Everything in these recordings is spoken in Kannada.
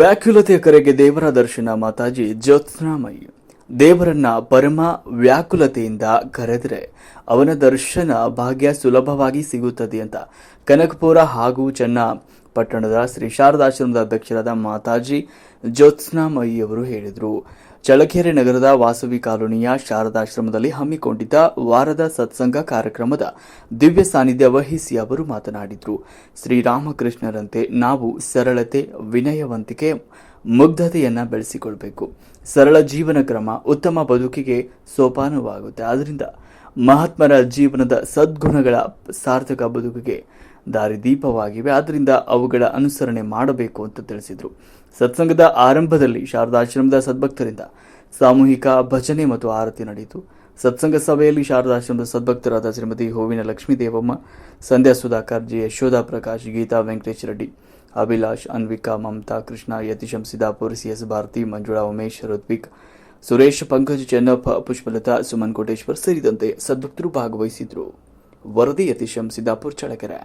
ವ್ಯಾಕುಲತೆಯ ಕರೆಗೆ ದೇವರ ದರ್ಶನ ಮಾತಾಜಿ ಜ್ಯೋತ್ಸ್ನಾಮಯಿ. ದೇವರನ್ನ ಪರಮ ವ್ಯಾಕುಲತೆಯಿಂದ ಕರೆದರೆ ಅವನ ದರ್ಶನ ಭಾಗ್ಯ ಸುಲಭವಾಗಿ ಸಿಗುತ್ತದೆ ಅಂತ. ಕನಕಪುರ ಹಾಗೂ ಚನ್ನಪಟ್ಟಣದ ಶ್ರೀ ಶಾರದಾಶ್ರಮದ ಅಧ್ಯಕ್ಷರಾದ ಮಾತಾಜಿ ಜ್ಯೋತ್ಸ್ನಾಮಯಿ ಅವರು ಹೇಳಿದರು. ಚಳಕೆರೆ ನಗರದ ವಾಸವಿ ಕಾಲೋನಿಯ ಶಾರದಾಶ್ರಮದಲ್ಲಿ ಹಮ್ಮಿಕೊಂಡಿದ್ದ ವಾರದ ಸತ್ಸಂಗ ಕಾರ್ಯಕ್ರಮದ ದಿವ್ಯ ಸಾನ್ನಿಧ್ಯ ವಹಿಸಿ ಅವರು ಮಾತನಾಡಿದರು. ಶ್ರೀರಾಮಕೃಷ್ಣರಂತೆ ನಾವು ಸರಳತೆ, ವಿನಯವಂತಿಕೆ, ಮುಗ್ಧತೆಯನ್ನು ಬೆಳೆಸಿಕೊಳ್ಬೇಕು. ಸರಳ ಜೀವನ ಕ್ರಮ, ಉತ್ತಮ ಬದುಕಿಗೆ ಸೋಪಾನವಾಗುತ್ತೆ. ಆದ್ದರಿಂದ ಮಹಾತ್ಮರ ಜೀವನದ ಸದ್ಗುಣಗಳ ಸಾರ್ಥಕ ಬದುಕಿಗೆ ದಾರಿದೀಪವಾಗಿವೆ. ಆದ್ದರಿಂದ ಅವುಗಳ ಅನುಸರಣೆ ಮಾಡಬೇಕು ಅಂತ ತಿಳಿಸಿದರು. ಸತ್ಸಂಗದ ಆರಂಭದಲ್ಲಿ ಶಾರದಾಶ್ರಮದ ಸದ್ಭಕ್ತರಿಂದ ಸಾಮೂಹಿಕ ಭಜನೆ ಮತ್ತು ಆರತಿ ನಡೆಯಿತು. ಸತ್ಸಂಗ ಸಭೆಯಲ್ಲಿ ಶಾರದಾಶ್ರಮದ ಸದ್ಭಕ್ತರಾದ ಶ್ರೀಮತಿ ಹೋವಿನ Lakshmi Devamma, Sandhya Sudhakar, G. Yashoda Prakash, Geetha Venkatesh Reddy, Abhilash, Anvika, Mamata, Krishna, ಯತಿಶಂ Siddapur C S Bharati, Manjula, Umesh, Ritvik, Suresh, Pankaj, Chennappa, Pushpalatha, Suman Koteshwar ಸೇರಿದಂತೆ ಸದ್ಭಕ್ತರು ಭಾಗವಹಿಸಿದ್ರು. ವರದಿ ಯತಿಶಂ ಸಿದ್ದಾಪುರ್ ಚಳಕೆರೆ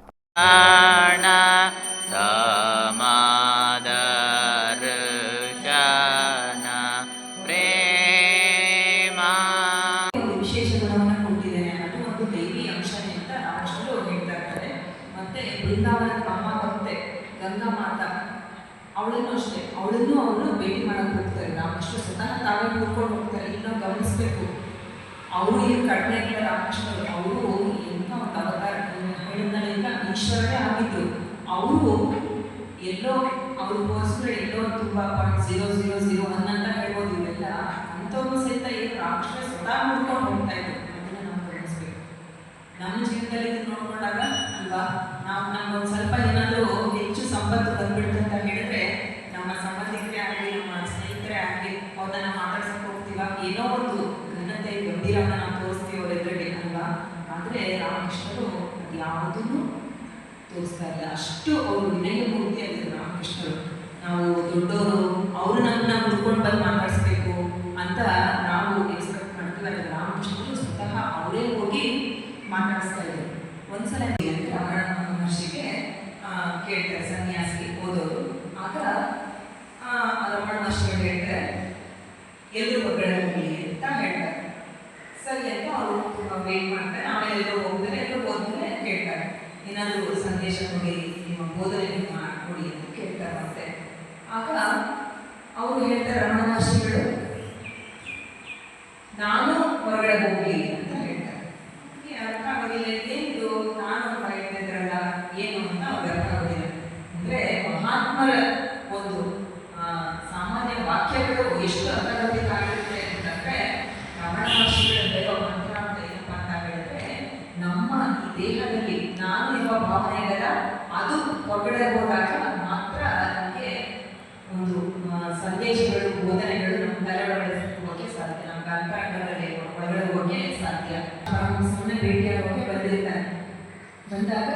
ಬೃಂದಾವನದ ಅಮ್ಮ ಭಕ್ತೆ ಗಂಗಾ ಮಾತಾ. ಅವಳನ್ನು ಅಷ್ಟೇ. ಅವಳನ್ನು ಅವರು ಭೇಟಿ ಮಾಡಕ್ಕೆ ಹೋಗ್ತಾರೆ. ರಾಮಕೃಷ್ಣ ಸ್ವತಃ ತಾವೇ ಕೂತ್ಕೊಂಡು ಹೋಗ್ತಾರೆ. ಇಲ್ಲಿ ನಾವು ಗಮನಿಸ್ಬೇಕು. ಅವರು ಏನು ಕಡಿಮೆ ಇಲ್ಲ ರಾಮಕೃಷ್ಣರು ಅವರು. ಎಂಥ ಒಂದು ಅವತಾರ. ಹೇಳಿದ್ನಲ್ಲ ಈಗ ಈಶ್ವರನೇ ಆಗಿದ್ದು. ಅವರು ಎಲ್ಲೋ ಅವ್ರ ಪೋಸ್ಟ್ಗಳು ಎಲ್ಲೋ ತುಂಬ point zero zero zero one ಅಂತ ಹೇಳ್ಬೋದು. ಇವೆಲ್ಲ ಅಂಥವ್ರು ಸಹಿತ ಏನು ರಾಮಕೃಷ್ಣ ಸ್ವತಃ ನೋಡ್ಕೊಂಡು ಹೋಗ್ತಾ ಇದ್ರು. ಅದನ್ನು ನಾವು ಗಮನಿಸ್ಬೇಕು. ನಮ್ಮ ಜೀವನದಲ್ಲಿ ನೋಡ್ಕೊಂಡಾಗ ಅಲ್ವಾ? ನಾವು ನಮ್ಗೊಂದು ಸ್ವಲ್ಪ ಏನಾದರೂ ಹೆಚ್ಚು ಸಂಪತ್ತು ಬಂದ್ಬಿಡ್ತು ಅಂತ ಹೇಳಿದ್ರೆ ನಮ್ಮ ಸಂಬಂಧಿಕರೇ ಆಗಲಿ, ನಮ್ಮ ಸ್ನೇಹಿತರೇ ಆಗಲಿ, ಅವ್ರನ್ನ ಮಾತಾಡ್ಸಕ್ ಹೋಗ್ತೀವ? ಏನೋ ಒಂದು ಘನತೆ ಗಂಭೀರವನ್ನ ನಾವು ತೋರಿಸ್ತೀವಿ ಅವ್ರ ಎದುರಿಗೆ, ಅಲ್ವಾ? ಆದರೆ ರಾಮಕೃಷ್ಣರು ಅದು ಯಾವುದನ್ನು ತೋರಿಸ್ತಾ ಇಲ್ಲ. ಅಷ್ಟು ಅವರು ವಿನಯ ಮೂರ್ತಿ ಆಗಿದ್ರು ರಾಮಕೃಷ್ಣರು. ನಾವು ದೊಡ್ಡವರು ಅವರು ನಮ್ಮನ್ನ ಹುಡ್ಕೊಂಡು ಬಂದು ಮಾತಾಡಿಸ್ಬೇಕು ಅಂತ ನಾವು ಎಕ್ಸ್ಪೆಕ್ಟ್ ಮಾಡ್ತೀವಿ. ಆದರೆ ರಾಮಕೃಷ್ಣರು ಸ್ವತಃ ಅವರೇ ಹೋಗಿ ಮಾತಾಡಿಸ್ತಾ ಇದ್ರು. ಒಂದ್ಸಲ ರಮಣ ಮಹರ್ಷಿಗೆ ಕೇಳ್ತಾರೆ ಸನ್ಯಾಸಿಗೆ ಓದೋರು. ಆಗ ರಮಣ ಮಹರ್ಷಿಗಳು ಹೇಳ್ತಾರೆ ಎಲ್ಲರೂ ಹೋಗ್ಲಿ ಅಂತ ಹೇಳ್ತಾರೆ. ಸರಿ ಅಂತ ಅವರು ತುಂಬ ವೇಟ್ ಮಾಡ್ತಾರೆ. ಆಮೇಲೆ ಎಲ್ಲರೂ ಹೋಗ್ತಾರೆ ಎಲ್ಲರೂ ಹೋದ್ಮೇಲೆ ಕೇಳ್ತಾರೆ. ಏನಾದರೂ ಸಂದೇಶ ಕೊಡಿ, ನಿಮ್ಮ ಬೋಧನೆ ನಿಮ್ಮ ಕೊಡಿ ಅಂತ ಕೇಳ್ತಾರೆ ಮತ್ತೆ ಆಗ, ಅವರು ಹೇಳ್ತಾರೆ ರಮಣ ಮಹರ್ಷಿಗಳು ನಾನು ಹೊರಗಡೆ ಹೋಗ್ಲಿ ಅಂತ ಹೇಳ್ತಾರೆ ಈ ಅರ್ಥ ಆಗೋದಿಲ್ಲ ಏನಿದು ನಾನು ಹೊರಗಡೆ ಇದ್ರಲ್ಲ ಏನು ಅಂತ ಅವ್ರಿಗೆ ಅರ್ಥ ಆಗೋದಿಲ್ಲ ಅಂದ್ರೆ ಮಹಾತ್ಮರ ಒಂದು ಆ, ಸಾಮಾನ್ಯ ವಾಕ್ಯಗಳು ಎಷ್ಟು ಅರ್ಥಗತಿಕಾಗಿರುತ್ತೆ ಅಂತಂದ್ರೆ ರಮಣ ಮಹರ್ಷಿಗಳ ದೈವ ಮಂತ್ರ ಅಂತ ಏನಪ್ಪ ಅಂತ ಹೇಳಿದ್ರೆ ನಮ್ಮ ಈ ದೇಹದಲ್ಲಿ ನಾನು ಎಂಬ ಭಾವನೆ ಇದೆಯಲ್ಲ ಅದು ಹೊರಗಡೆ ಹೋದಾಗ ಮಾತ್ರ ನಮಗೆ ಒಂದು ಆ, ಸಂದೇಶಗಳು ಬೋಧನೆಗಳು ನಮ್ಮ ತಲೆ ಒಳಗಡೆ ಹೋಗೋಕೆ ಸಾಧ್ಯ ನಮ್ಮ ಹೊರಗಡೆ ಹೋಗಿ ಸಾಧ್ಯ. ಸುಮ್ಮನೆ ಭೇಟಿಯಾಗೋಕೆ ಬಂದಿರ್ತಾರೆ. ಬಂದಾಗ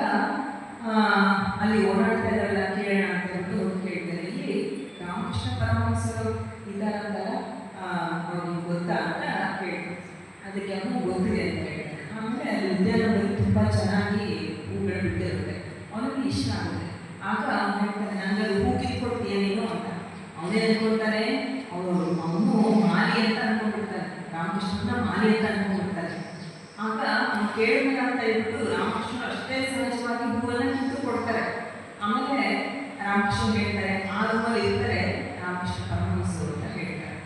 ಅಲ್ಲಿ ಓಡಾಡ್ತಾ ಇದ್ದಾರಲ್ಲ, ಕೇಳೋಣ ಅಂತ ಹೇಳ್ಬಿಟ್ಟು ಕೇಳ್ತಾರೆ. ಇಲ್ಲಿ ರಾಮಕೃಷ್ಣ ಪರಮಹಂಸರು ಇದ್ದಾರಂತಲ್ಲ ಅವ್ರಿಗೆ ಗೊತ್ತಾ ಅಂತ ಕೇಳ್ತಾರೆ. ಅದಕ್ಕೆ ಅವನು ಗೊತ್ತಿದೆ ಅಂತ ಹೇಳ್ತಾರೆ. ಆಮೇಲೆ ಅಲ್ಲಿ ಉದ್ಯಾನದಲ್ಲಿ ತುಂಬ ಚೆನ್ನಾಗಿ ಹೂಗಳು ಬಿಟ್ಟಿರುತ್ತೆ. ಅವನಿಗೆ ಇಷ್ಟ ಆಗುತ್ತೆ. ಆಗ ಅವ್ನು ಹೇಳ್ತಾನೆ ನನಗೆ ಅದು ಹೂ ಕಿತ್ಕೊಡ್ತೀಯ ನೀನು? ಅಂತ. ಅವನೇ ಅನ್ಕೊಳ್ತಾನೆ ಅವರು ಅವನು ಮಾಲಿ ಅಂತ ಅನ್ಕೊಂಡ್ಬಿಡ್ತಾನೆ ರಾಮಕೃಷ್ಣನ ಅಂತ ಅನ್ಕೊಂಡ್ಬಿಡ್ತಾನೆ ಆಗ ಅವ್ನು ಅಂತ ಹೇಳ್ಬಿಟ್ಟು ರಾಮಕೃಷ್ಣ ಅಷ್ಟೇ ಸಹಜವಾಗಿ ಹೂವನ್ನ ಕಿತ್ತು ಕೊಡ್ತಾರೆ. ಆಮೇಲೆ ರಾಮಕೃಷ್ಣ ಹೇಳ್ತಾರೆ, ಆ ರೂಮಲ್ಲಿ ಇರ್ತಾರೆ ರಾಮಕೃಷ್ಣ ಪರಮಹಂಸರು ಅಂತ ಹೇಳ್ತಾರೆ.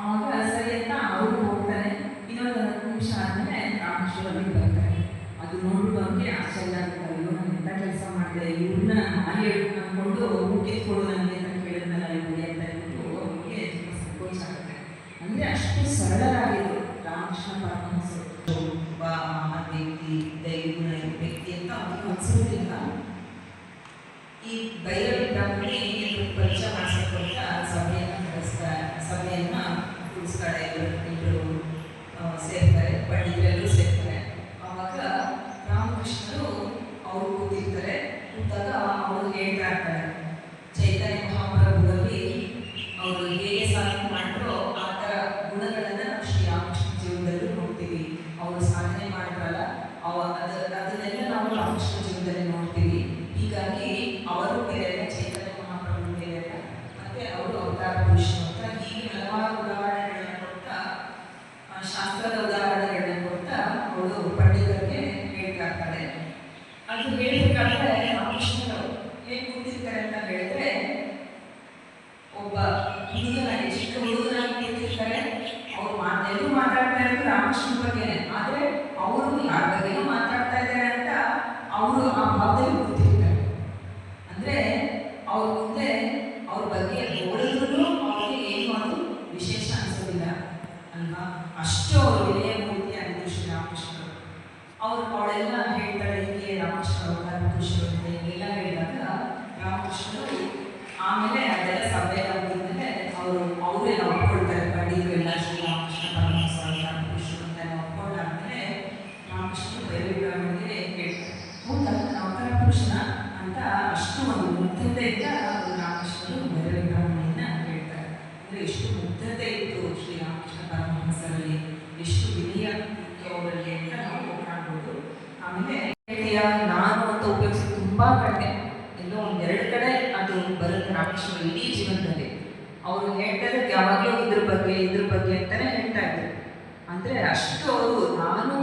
ಅವಾಗ ಸರಿ ಅಂತ ಅವರು ಹೋಗ್ತಾರೆ. ಇನ್ನೊಂದು ಹತ್ತು ನಿಮಿಷ ಆದ್ಮೇಲೆ ರಾಮಕೃಷ್ಣ ಅಲ್ಲಿಗೆ ಬರ್ತಾರೆ. ಅದು ನೋಡುವಂಗೆ ಆಶ್ಚರ್ಯ ಆಗುತ್ತೆ ಅಯ್ಯೋ, ನಾನು ಎಂಥ ಕೆಲಸ ಮಾಡಿದೆ? ಇವ್ರನ್ನ ಮಾಲೆ ಅನ್ಕೊಂಡು ಊಟಕ್ಕೆ ಕೊಡು ನನಗೆ ಅಂತ ಕೇಳಿದ್ನಲ್ಲ ಇವ್ರಿಗೆ ಅಂತ ಹೇಳ್ಬಿಟ್ಟು ಅವರಿಗೆ ತುಂಬ ಸಂತೋಷ ಆಗುತ್ತೆ. ಅಂದರೆ ಅಷ್ಟು ಸರಳರಾಗಿದ್ರು ರಾಮಕೃಷ್ಣ ಪರಮಹಂಸರು ಒಬ್ಬ ಮಹಾನ್ ವ್ಯಕ್ತಿ ದೈವನ ವ್ಯಕ್ತಿ ಅಂತ ಅವ್ರಿಗೆ ಅನ್ಸೋದಿಲ್ಲ ಈ ಭೈರವಿ ಬ್ರಾಹ್ಮಣಿ ಎಲ್ರು ಪರಿಚಯ ಮಾಡಿಸ್ಬೇಕು ಅಂತ ಸಭೆಯನ್ನು ನಡೆಸ್ತಾರೆ ಸಭೆಯನ್ನ ಕೂಡಿಸ್ತಾಳೆ ಎಲ್ಲರೂ ಎಲ್ಲರೂ ಆ, ಸೇರ್ತಾರೆ ಪಂಡಿತರೆಲ್ಲರೂ ಸೇರ್ತಾರೆ ಆವಾಗ ರಾಮಕೃಷ್ಣರು ಅವರು ಕೂತಿರ್ತಾರೆ ಕೂತಾಗ ಅವರು ಹೇಳ್ತಾ ಇರ್ತಾರೆ ಚೈತನ್ಯ ಮಹಾಪ್ರಭುವಲ್ಲಿ ಅವರು ಹೇಗೆ ಸಾಧನೆ ಮಾಡಿದ್ರು ಆ ಥರ ಗುಣಗಳನ್ನು ನಾವು ಅದು ಹೇಳ್ಬೇಕಾದ್ರೆ ರಾಮಕೃಷ್ಣರು ಹೇಗೆ ಕೂತಿರ್ತಾರೆ ಅಂತ ಹೇಳಿದ್ರೆ ಒಬ್ಬ ಹುಡುಗನಾಗಿ ಚಿಕ್ಕ ಹುಡುಗನಾಗಿ ಕೂತಿರ್ತಾರೆ ಅವ್ರು ಮಾತ್ ಎಲ್ಲರೂ ಮಾತಾಡ್ತಾ ಇರೋದು ರಾಮಕೃಷ್ಣ ಬಗ್ಗೆನೆ ಆದ್ರೆ ಅವರು ಯಾರ ಬಗ್ಗೆನೋ ಮಾತಾಡ್ತಾ ಇದ್ದಾರೆ ಅಂತ ಅವರು ಆ ಭಾವದಲ್ಲಿ ಕೂತಿರ್ತಾರೆ ಅಂದ್ರೆ ಅವ್ರ ಮುಂದೆ ಅವ್ರ ಬಗ್ಗೆ ಓಡಿದ್ರು ಅವ್ರಿಗೆ ಏನು ಅದು ವಿಶೇಷ ಅನ್ಸೋದಿಲ್ಲ ಅಲ್ವಾ ಅಷ್ಟು ಅವರು ವಿನಯ ಮೂರ್ತಿ ಆಗಿದ್ರು ಶ್ರೀರಾಮಕೃಷ್ಣರು ಅವ್ರು ಅವಳೆಲ್ಲ ಹೇಳ್ತಾರೆ ಹೀಗೆ ರಾಮಕೃಷ್ಣ ಅವತಾರ ಪುರುಷರು ಅಂತ ಹೀಗೆಲ್ಲ ಹೇಳಿದಾಗ ರಾಮಕೃಷ್ಣರು ಆಮೇಲೆ ಅದೆಲ್ಲ ಸಭೆ ಆಗಿದ್ಮೇಲೆ ಅವರು ಅವರೇ ಒಪ್ಕೊಳ್ತಾರೆ ಪಂಡಿತರು ಎಲ್ಲ ಶ್ರೀರಾಮಕೃಷ್ಣ ಪರಮಹಂಸ ಅವತಾರ ಪುರುಷರು ಅಂತ ಒಪ್ಕೊಂಡಾದ್ಮೇಲೆ ರಾಮಕೃಷ್ಣರು ಬೈರಾಮನಿಗೆ ಹೇಳ್ತಾರೆ ಹೌದಾ ನಾನು ಅವತಾರ ಪುರುಷನ ಅಂತ ಅಷ್ಟು ಒಂದು ಮುಗ್ಧತೆಯಿಂದ ಅವರು ರಾಮಕೃಷ್ಣರು ಬೈರಾಮಣಿಯನ್ನ ಹೇಳ್ತಾರೆ ಅಂದರೆ ಎಷ್ಟು ಮುಗ್ಧತೆ ಇತ್ತು ಶ್ರೀರಾಮಕೃಷ್ಣ ಪರಮಹಂಸರಲ್ಲಿ ಎಷ್ಟು ವಿನಯ ಇತ್ತು ಅವರಲ್ಲಿ ಅಂತ ನಾವು ಕಾಣ್ಬೋದು ಆಮೇಲೆ ಗೆಳೆಯ ನಾನು ಅಂತ ಉಪಯೋಗಿಸಿ ತುಂಬ ಕಡಿಮೆ. ಎಲ್ಲೋ ಒಂದೆರಡು ಕಡೆ ಅದು ಬರುತ್ತೆ ರಾಮೇಶ್ವರ ಇಡೀ ಜೀವನದಲ್ಲಿ. ಅವರು ಹೇಳ್ತಾರೆ ಯಾವಾಗಲೂ ಇದ್ರ ಬಗ್ಗೆ ಇದ್ರ ಬಗ್ಗೆ ಅಂತಲೇ ಹೇಳ್ತಾ ಇದ್ರು. ಅಂದರೆ ಅಷ್ಟು ಅವರು ನಾನು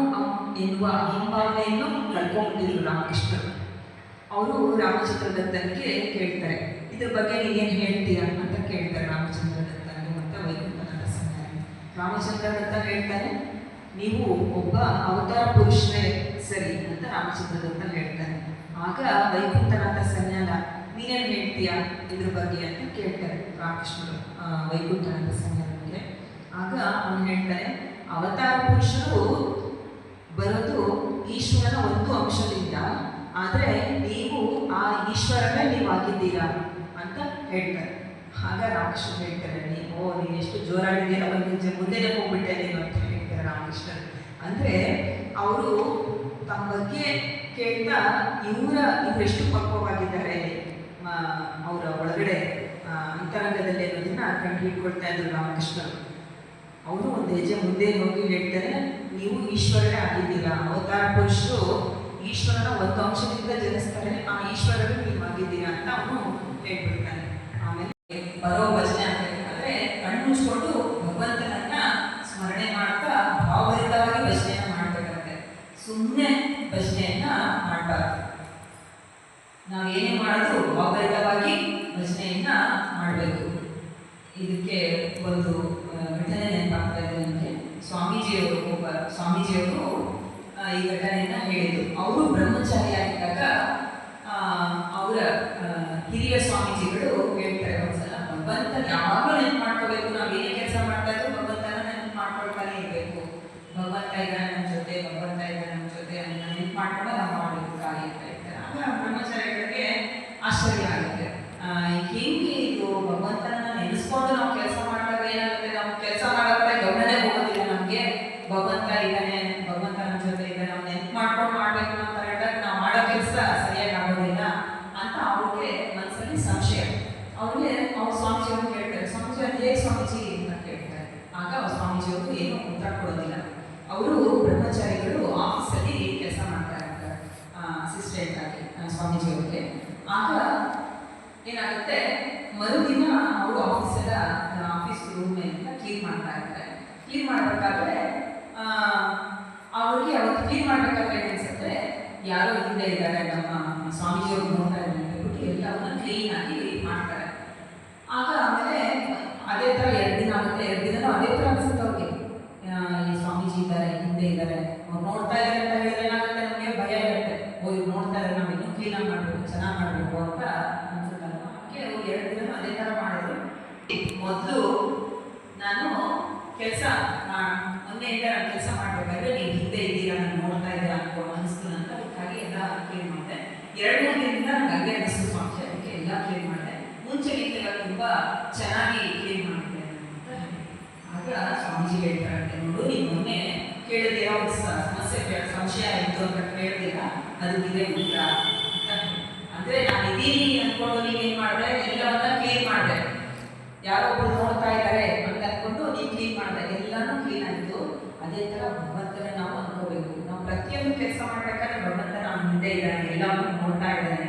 ಎನ್ನುವ ಅಹಂಭಾವನೆಯನ್ನು ಕಳ್ಕೊಂಡಿದ್ರು ರಾಮಕೃಷ್ಣರು. ಅವರು ರಾಮಚಂದ್ರ ದತ್ತನಿಗೆ ಕೇಳ್ತಾರೆ, ಇದ್ರ ಬಗ್ಗೆ ನೀನೇನು ಹೇಳ್ತೀರಾ? ಅಂತ ಕೇಳ್ತಾರೆ ರಾಮಚಂದ್ರ ದತ್ತ ಮತ್ತು ವೈಕುಂಠನಾಥ ದತ್ತ ಹೇಳ್ತಾನೆ ನೀವು ಒಬ್ಬ ಅವತಾರ ಪುರುಷರೇ ಸರಿ ಅಂತ ರಾಮಚಂದ್ರದತ್ತ ಹೇಳ್ತಾನೆ ಆಗ ವೈಕುಂಠನಾಥ ಸನ್ಯಾಲ ನೀನೇನು ಹೇಳ್ತೀಯಾ ಇದ್ರ ಬಗ್ಗೆ ಅಂತ ಕೇಳ್ತಾರೆ ರಾಮಕೃಷ್ಣರು ವೈಕುಂಠನಾಥ ಸನ್ಯಾಲನಿಗೆ ಆಗ ಅವನು ಹೇಳ್ತಾರೆ ಅವತಾರ ಪುರುಷರು ಬರೋದು ಈಶ್ವರನ ಒಂದು ಅಂಶದಿಂದ, ಆದರೆ ನೀವು ಆ ಈಶ್ವರನೇ ನೀವಾಗಿದ್ದೀರಾ ಅಂತ ಹೇಳ್ತಾರೆ. ಆಗ ರಾಮಕೃಷ್ಣ ಹೇಳ್ತಾರೆ, ನೀವು, ನೀನು ಎಷ್ಟು ಜೋರಾಗಿದ್ದೀರ ಒಂದು ಮುಂದೆನೇ ಹೋಗ್ಬಿಟ್ಟೆ ನೀನು ಅಂತ ಹೇಳ್ತಾರೆ ರಾಮಕೃಷ್ಣ ಅಂದರೆ ಅವರು ತಮ್ಮ ಬಗ್ಗೆ ಕೇಳ್ತಾ ಇವರ ಇವರೆಷ್ಟು ಪಕ್ವವಾಗಿದ್ದಾರೆ ಅವರ ಒಳಗಡೆ ಅಂತರಂಗದಲ್ಲಿ ಅನ್ನೋದನ್ನ ಕಂಡು ಹಿಡ್ಕೊಳ್ತಾ ಇದ್ರು ರಾಮಕೃಷ್ಣರು. ಅವರು ಒಂದು ಹೆಜ್ಜೆ ಮುಂದೆ ಹೋಗಿ ಹೇಳ್ತಾರೆ, ನೀವು ಈಶ್ವರನೇ ಆಗಿದ್ದೀರಾ? ಅವತಾರ ಪುರುಷರು ಈಶ್ವರನ ಒಂದು ಅಂಶದಿಂದ ಜನಿಸ್ತಾರೆ, ಆ ಈಶ್ವರನು ನೀವು ಆಗಿದ್ದೀರಾ? ಅಂತ ಅವನು ಹೇಳ್ಬಿಡ್ತಾನೆ. ಆಮೇಲೆ ಇದಕ್ಕೆ ಒಂದು ಘಟನೆ ನೆನಪಾಗ್ತಾ ಇದೆ ನನಗೆ ಸ್ವಾಮೀಜಿಯವರು ಒಬ್ಬ ಸ್ವಾಮೀಜಿಯವರು ಈ ಘಟನೆಯನ್ನ ಹೇಳಿದರು. ಅವರು ಬ್ರಹ್ಮಚಾರಿ ಆಗಿದ್ದಾಗ ಅವರ ಹಿರಿಯ ಸ್ವಾಮೀಜಿಗಳು ಹೇಳ್ತಾರೆ ಒಂದ್ಸಲ, ಭಗವಂತ ಯಾವಾಗಲೂ ನೆನಪು ಮಾಡ್ಕೋಬೇಕು. ನಾವು ಏನೇ ಕೆಲಸ ಮಾಡ್ತಾ ಇದ್ರು ಭಗವಂತನ ನೆನಪು ಮಾಡ್ಕೊಳ್ತಾನೆ ಇರಬೇಕು. ಭಗವಂತ ಇದ್ದಾನೆ ನಮ್ಮ ಜೊತೆ, ಭಗವಂತ ಇದ್ದಾನೆ ನಮ್ಮ ಜೊತೆ ಅದನ್ನ ನೆನಪು ಮಾಡ್ಕೊಂಡು ನಾವು ಮಾಡಬೇಕು, ಕಾರ್ಯ ಅಂತ ಹೇಳ್ತಾರೆ. ಆಗ ಬ್ರಹ್ಮಚಾರಿಗಳಿಗೆ ಆಶ್ಚರ್ಯ ಆಗುತ್ತೆ. ಹೆಂಗೆ ಇದು ನಾವು ಕೆಲಸ ಮಾಡಿದಾಗ ಏನಾಗುತ್ತೆ? ನಾವು ಕೆಲಸ ಮಾಡೋದ್ರೆ ಗಮನನೇ ಹೋಗೋದಿಲ್ಲ ನಮಗೆ. ಭಗವಂತ ಇದ್ದಾನೆ ಭಗವಂತ ನಮ್ಮ ಜೊತೆ ಇದೆ ನಾವು ನೆನಪು ಮಾಡ್ಕೊಂಡು ಮಾಡಬೇಕು ಅಂತ ಹೇಳಿದಾಗ ನಾವು ಮಾಡೋ ಕೆಲಸ ಸರಿಯಾಗಿ ಆಗೋದಿಲ್ಲ ಅಂತ ಅವ್ರಿಗೆ ಮನಸ್ಸಲ್ಲಿ ಸಂಶಯ. ಅವ್ರಿಗೆ ಅವ್ರ ಸ್ವಾಮೀಜಿ ಅವ್ರು ಕೇಳ್ತಾರೆ. ಸ್ವಾಮೀಜಿ ಅದು ಹೇಗೆ ಸ್ವಾಮೀಜಿ ಅಂತ ಕೇಳ್ತಾರೆ. ಆಗ ಅವ್ರ ಸ್ವಾಮೀಜಿ ಅವರು ಏನು ಉತ್ತರ ಕೊಡೋದಿಲ್ಲ. ಅವರು ಬ್ರಹ್ಮಚಾರಿಗಳು ಆಫೀಸಲ್ಲಿ ಕೆಲಸ ಮಾಡ್ತಾ ಇರ್ತಾರೆ ಅಸಿಸ್ಟೆಂಟ್ ಆಗಿ ಸ್ವಾಮೀಜಿಯವ್ರಿಗೆ. ಆಗ ಏನಾಗುತ್ತೆ? ಮರುದಿನ ಅವರು ಆಫೀಸರ, ಆಫೀಸ್ ರೂಮ್ ಎಲ್ಲ ಕ್ಲೀನ್ ಮಾಡ್ತಾ ಇರ್ತಾರೆ ಕ್ಲೀನ್ ಮಾಡಬೇಕಾದ್ರೆ ಅವ್ರಿಗೆ ಅವತ್ತು ಕ್ಲೀನ್ ಮಾಡಬೇಕಾದ್ರೆ ಅನ್ಸುತ್ತೆ ಯಾರೋ ಹಿಂದೆ ಇದ್ದಾರೆ, ನಮ್ಮ ಸ್ವಾಮೀಜಿ ಅವ್ರು ನೋಡ್ತಾ ಇದ್ದಾರೆ ಹೇಳ್ಬಿಟ್ಟು ಎಲ್ಲವನ್ನ ಕ್ಲೀನ್ ಆಗಿ ಮಾಡ್ತಾರೆ. ಆಗ ಆಮೇಲೆ ಅದೇ ಥರ ಎರಡು ದಿನ ಆಗುತ್ತೆ. ಎರಡು ದಿನ ಅದೇ ಥರ ಅನ್ಸುತ್ತೆ ಅವ್ರಿಗೆ. ಈ ಸ್ವಾಮೀಜಿ ಇದ್ದಾರೆ, ಹಿಂದೆ ಇದ್ದಾರೆ. ಅವ್ರು ನೋಡ್ತಾ ಇದ್ದಾರೆ ಅಂತ ಹೇಳಿದ್ರೆ ಏನಾಗುತ್ತೆ? ನಮಗೆ ಭಯ ಇರುತ್ತೆ. ಓ, ಇವ್ರು ನೋಡ್ತಾ ಇದ್ದಾರೆ, ನಾವು ಇನ್ನೂ ಕ್ಲೀನಾಗಿ ಮಾಡಬೇಕು, ಚೆನ್ನಾಗಿ ಮಾಡಬೇಕು ಅಂತ. ದಿನ ಅದೇ ಥರ ಮಾಡಿದ್ರು ಮೊದಲು ನಾನು ಕೆಲಸ ಮೊನ್ನೆಯಿಂದ ನಾನು ಕೆಲಸ ಮಾಡಬೇಕಾದ್ರೆ ನೀವು ಹಿಂದೆ ಇದ್ದೀರಾ, ನಾನು ನೋಡ್ತಾ ಇದ್ದೀರಾ ಅನ್ಕೋ ಅನಿಸ್ತು ಅಂತ ಹಾಗಾಗಿ ಎಲ್ಲ ಕ್ಲೀನ್ ಮಾಡಿದೆ ಎರಡು ದಿನದಿಂದ ನನಗೆ ಹಂಗೆ ಅನಿಸ್ತು ಸ್ವಾಮಿ ಅದಕ್ಕೆ ಎಲ್ಲ ಕ್ಲೀನ್ ಮಾಡಿದೆ ಮುಂಚೆಗಿಂತೆಲ್ಲ ತುಂಬ ಚೆನ್ನಾಗಿ ಕ್ಲೀನ್ ಮಾಡಿದೆ ಅಂತ. ಆಗ ಸ್ವಾಮೀಜಿ ಹೇಳ್ತಾರೆ ನೋಡು ನೀವು ಮೊನ್ನೆ ಕೇಳಿದಿರಾ ಒಂದು ಸಮಸ್ಯೆ ಸಂಶಯ ಇತ್ತು ಅಂತ ಕೇಳಿದಿಲ್ಲ ಅದಕ್ಕಿದೆ ಉತ್ತರ ಅಂತ. ಅಂದ್ರೆ ನಾನು ಇದ್ದೀನಿ ಅನ್ಕೊಂಡು ನೀವೇನ್ ಮಾಡಿದ್ರೆ ಯಾರೋ ಒಬ್ರು ನೋಡ್ತಾ ಇದ್ದಾರೆ ಅಂತ ಅನ್ಕೊಂಡು ನೀವು ಕ್ಲೀನ್ ಮಾಡಿದೆ ಎಲ್ಲಾನು ಕ್ಲೀನ್ ಆಯ್ತು ಅದೇ ತರ ಭಗವಂತನ ನಾವು ಅನ್ಕೋಬೇಕು. ನಾವು ಪ್ರತಿಯೊಂದು ಕೆಲಸ ಮಾಡ್ಬೇಕಾದ್ರೆ ಭಗವಂತ ನಮ್ಮ ಹಿಂದೆ ಇದ್ದಾನೆ ಎಲ್ಲಾನು ನೋಡ್ತಾ ಇದ್ದಾನೆ